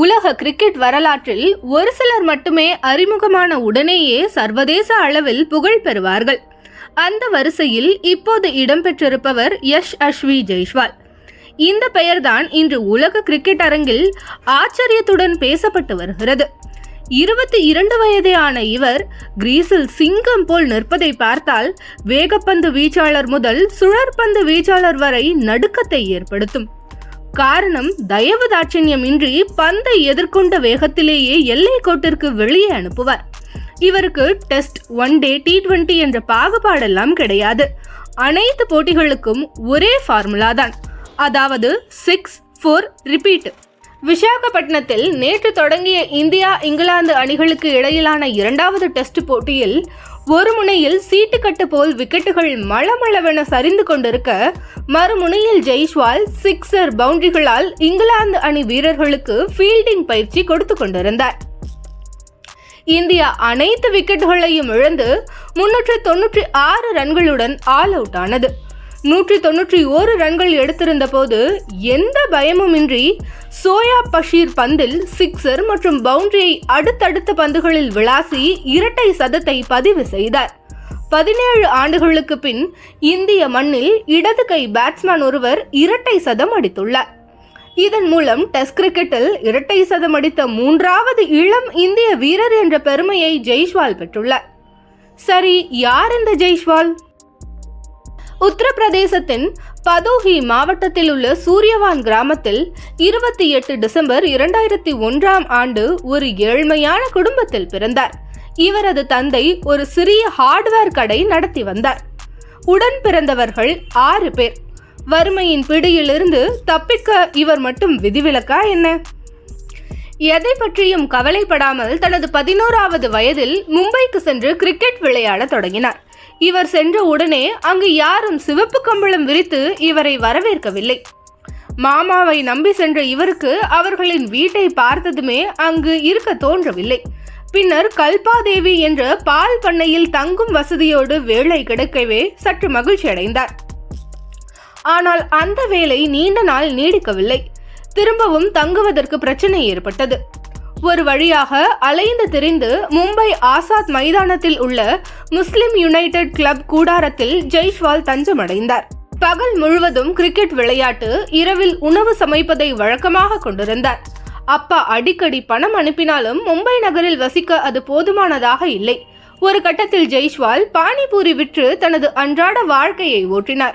உலக கிரிக்கெட் வரலாற்றில் ஒரு சிலர் மட்டுமே அறிமுகமான உடனேயே சர்வதேச அளவில் புகழ் பெறுவார்கள். அந்த வரிசையில் இப்போது இடம்பெற்றிருப்பவர் யஷ் அஸ்வி ஜெய்ஸ்வால். இந்த பெயர்தான் இன்று உலக கிரிக்கெட் அரங்கில் ஆச்சரியத்துடன் பேசப்பட்டு வருகிறது. இருபத்தி இரண்டு வயதே ஆன இவர் கிரீஸில் சிங்கம் போல் நிற்பதை பார்த்தால் வேகப்பந்து வீச்சாளர் முதல் சுழற்பந்து வீச்சாளர் வரை நடுக்கத்தை ஏற்படுத்தும். காரணம் தயவு தாட்சண்யமின்றி பந்தை எதிர்கொண்ட வேகத்திலேயே எல்லை கோட்டிற்கு வெளியே அனுப்புவார். இவருக்கு test one day T twenty என்ற பாகுபாடெல்லாம் கிடையாது. அனைத்து போட்டிகளுக்கும் ஒரே ஃபார்முலா தான் அதாவது சிக்ஸ் ஃபோர் ரிப்பீட் விசாகப்பட்டினத்தில் நேற்று தொடங்கிய இந்தியா இங்கிலாந்து அணிகளுக்கு இடையிலான இரண்டாவது டெஸ்ட் போட்டியில் ஒரு முனையில் சீட்டுக்கட்டு போல் விக்கெட்டுகள் மளமளவென சரிந்து கொண்டிருக்க மறுமுனையில் ஜெய்ஷ்வால் சிக்ஸர் பவுண்டரிகளால் இங்கிலாந்து அணி வீரர்களுக்கு ஃபீல்டிங் பயிற்சி கொடுத்து கொண்டிருந்தார். இந்தியா அனைத்து விக்கெட்டுகளையும் இழந்து முன்னூற்று தொன்னூற்றி ஆறு ரன்களுடன் ஆல் அவுட் ஆனது. நூற்றி தொன்னூற்றி ஓரு ரன்கள் எடுத்திருந்த போது எந்த பயமுமின்றி சோயா பஷீர் பந்தில் சிக்ஸர் மற்றும் பவுண்டரியை அடுத்தடுத்த பந்துகளில் விளாசி இரட்டை சதத்தை பதிவு செய்தார். பதினேழு ஆண்டுகளுக்கு பின் இந்திய மண்ணில் இடது கை பேட்ஸ்மேன் ஒருவர் இரட்டை சதம் அடித்துள்ளார். இதன் மூலம் டெஸ்ட் கிரிக்கெட்டில் இரட்டை சதம் அடித்த மூன்றாவது இளம் இந்திய வீரர் என்ற பெருமையை ஜெய்ஷ்வால் பெற்றுள்ளார். சரி யார் இந்த ஜெய்ஷ்வால் உத்தரப்பிரதேசத்தின் பதோஹி மாவட்டத்தில் உள்ள சூரியவான் கிராமத்தில் இருபத்தி எட்டு டிசம்பர் இரண்டாயிரத்தி ஒன்றாம் ஆண்டு ஒரு ஏழ்மையான குடும்பத்தில் பிறந்தார். இவரது தந்தை ஒரு சிறிய ஹார்ட்வேர் கடை நடத்தி வந்தார். உடன் பிறந்தவர்கள் ஆறு பேர். வறுமையின் பிடியிலிருந்து தப்பிக்க இவர் மட்டும் விதிவிலக்கா என்ன? எதை பற்றியும் கவலைப்படாமல் தனது பதினோராவது வயதில் மும்பைக்கு சென்று கிரிக்கெட் விளையாட தொடங்கினார். இவர் சென்ற உடனே அங்கு யாரும் சிவப்பு கம்பளம் விரித்து இவரை வரவேற்கவில்லை. மாமாவை நம்பி சென்ற இவருக்கு அவர்களின் வீட்டை பார்த்ததுமே அங்கு இருக்க தோன்றவில்லை. பின்னர் கல்பாதேவி என்ற பால் பண்ணையில் தங்கும் வசதியோடு வேலை கிடைக்கவே சற்று மகிழ்ச்சி அடைந்தார். ஆனால் அந்த வேலை நீண்ட நாள் நீடிக்கவில்லை. திரும்பவும் தங்குவதற்கு பிரச்சனை ஏற்பட்டது. ஒரு வழியாக அலைந்து திரிந்து மும்பை ஆசாத் மைதானத்தில் உள்ள முஸ்லிம் யுனைடெட் கிளப் கூடாரத்தில் ஜெய்ஷ்வால் தஞ்சமடைந்தார். பகல் முழுவதும் கிரிக்கெட் விளையாட்டு இரவில் உணவு சமைப்பதை வழக்கமாக கொண்டிருந்தார். அப்பா அடிக்கடி பணம் அனுப்பினாலும் மும்பை நகரில் வசிக்க அது போதுமானதாக இல்லை. ஒரு கட்டத்தில் ஜெய்ஷ்வால் பானிபூரி விற்று தனது அன்றாட வாழ்க்கையை ஓட்டினார்.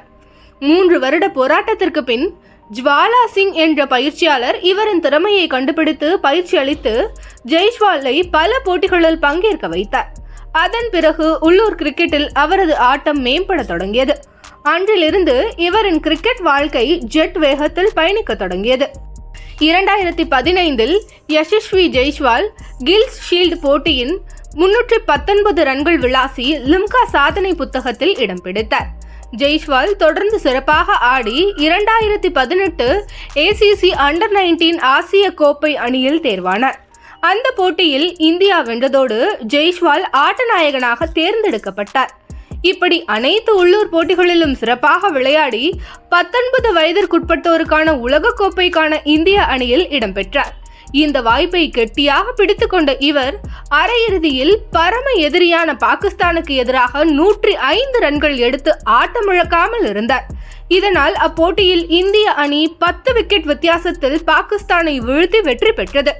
மூன்று வருட போராட்டத்திற்கு பின் ஜுவாலா சிங் என்ற பயிற்சியாளர் இவரின் திறமையை கண்டுபிடித்து பயிற்சி அளித்து ஜெய்ஷ்வாலை பல போட்டிகளில் பங்கேற்க வைத்தார். அதன் பிறகு உள்ளூர் கிரிக்கெட்டில் அவரது ஆட்டம் மேம்பட தொடங்கியது. அன்றிலிருந்து இவரின் கிரிக்கெட் வாழ்க்கை ஜெட் வேகத்தில் பயணிக்க தொடங்கியது. இரண்டாயிரத்தி பதினைந்தில் யசஸ்வி ஜெய்ஷ்வால் கில்ஸ் ஷீல்டு போட்டியின் முன்னூற்றி பத்தொன்பது ரன்கள் விளாசி லிம்கா சாதனை புத்தகத்தில் இடம் பிடித்தார். ஜெய்ஷ்வால் தொடர்ந்து சிறப்பாக ஆடி இரண்டாயிரத்தி பதினெட்டு ஏசிசி அண்டர் நைன்டீன் ஆசிய கோப்பை அணியில் தேர்வானார். அந்த போட்டியில் இந்தியா வென்றதோடு ஜெய்ஷ்வால் ஆட்டநாயகனாக தேர்ந்தெடுக்கப்பட்டார். இப்படி அனைத்து உள்ளூர் போட்டிகளிலும் சிறப்பாக விளையாடி பத்தொன்பது வயதிற்குட்பட்டோருக்கான உலகக்கோப்பைக்கான இந்திய அணியில் இடம்பெற்றார் இந்த வாய்ப்பை கெட்டியாக பிடித்துக்கொண்ட இவர் அரையிறுதியில் பரம எதிரியான பாகிஸ்தானுக்கு எதிராக நூற்றி ஐந்து ரன்கள் எடுத்து ஆட்டமிழக்காமல் இருந்தார். இதனால் அப்போட்டியில் இந்திய அணி பத்து விக்கெட் வித்தியாசத்தில் பாகிஸ்தானை வீழ்த்தி வெற்றி பெற்றது.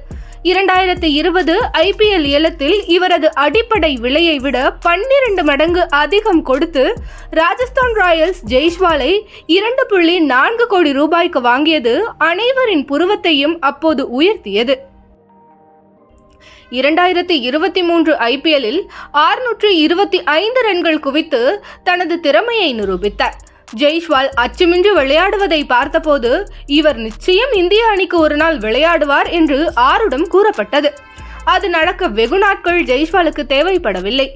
இரண்டாயிரத்தி இருபது ஐபிஎல் ஏலத்தில் இவரது அடிப்படை விலையை விட பன்னிரண்டு மடங்கு அதிகம் கொடுத்து ராஜஸ்தான் ராயல்ஸ் ஜெய்ஷ்வாலை இரண்டு புள்ளி நான்கு கோடி ரூபாய்க்கு வாங்கியது அனைவரின் புருவத்தையும் அப்போது உயர்த்தியது. இரண்டாயிரத்தி இருபத்தி மூன்று ஐபிஎல்லில் ஆறுநூற்றி இருபத்தி ஐந்து ரன்கள் குவித்து தனது திறமையை நிரூபித்தார். ஜெய்ஷ்வால் அச்சுமின்றி விளையாடுவதை பார்த்தபோது இவர் நிச்சயம் இந்திய அணிக்கு ஒரு நாள் விளையாடுவார் என்று ஆருடம் கூறப்பட்டது. அது நடக்க வெகு நாட்கள் ஜெய்ஷ்வாலுக்கு தேவைப்படவில்லை.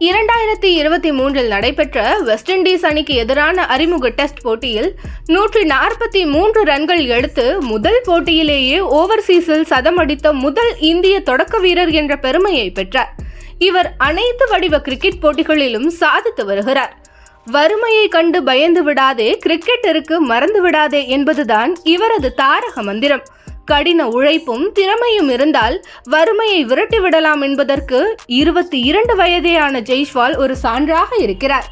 இரண்டாயிரத்தி இருபத்தி மூன்றில் நடைபெற்ற வெஸ்ட் இண்டீஸ் அணிக்கு எதிரான அறிமுக டெஸ்ட் போட்டியில் நூற்றி நாற்பத்தி மூன்று ரன்கள் எடுத்து முதல் போட்டியிலேயே ஓவர்சீஸில் சதம் அடித்த முதல் இந்திய தொடக்க வீரர் என்ற பெருமையை பெற்றார். இவர் அனைத்து வடிவ கிரிக்கெட் போட்டிகளிலும் சாதித்து வருகிறார். வறுமையை கண்டு பயந்து விடாதே கிரிக்கெட்டருக்கு மறந்து விடாதே என்பதுதான் இவரது தாரக மந்திரம். கடின உழைப்பும் திறமையும் இருந்தால் வறுமையை விரட்டி விடலாம் என்பதற்கு இருபத்தி இரண்டு வயதேயான ஜெய்ஷ்வால் ஒரு சான்றாக இருக்கிறார்.